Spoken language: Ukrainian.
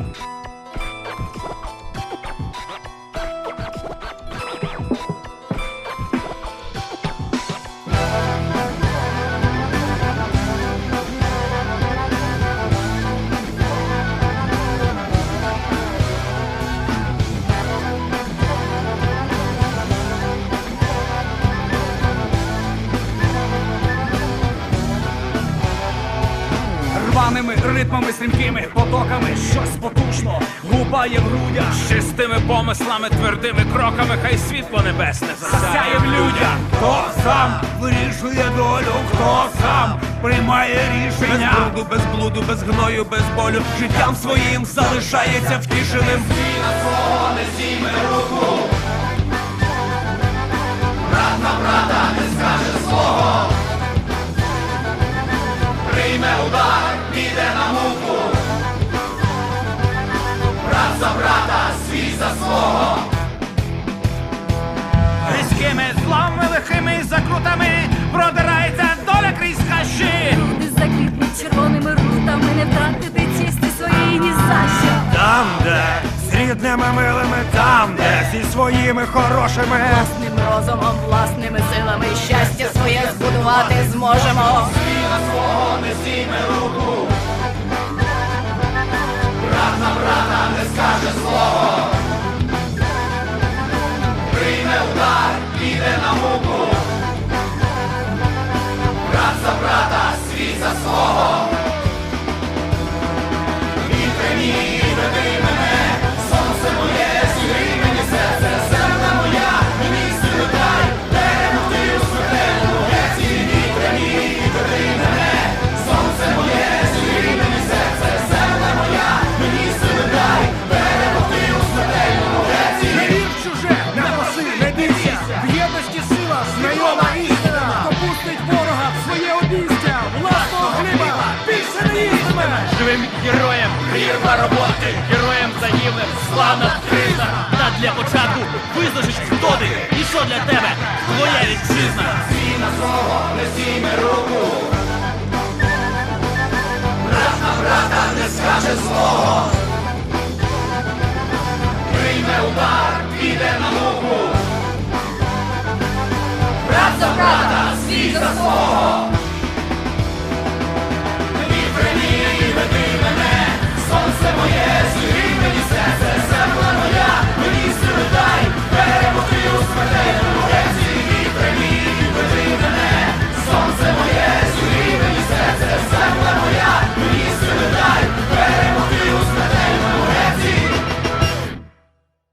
out. Рваними ритмами стрімкими потоками щось потужно губає в грудях. З чистими помислами, твердими кроками, хай світло небесне засяє в людях. Хто сам вирішує долю, хто сам приймає Без рішення. бруду, без блуду, без гною, без болю. Життям своїм залишається втішеним. Різкими рідними милими, там, де зі своїми хорошими. Власним розумом, власними силами щастя своє збудувати зможемо. Живим героєм. Прірва роботи, героєм загиблим, славна криза. Та для початку визначиш, хто ти і що для тебе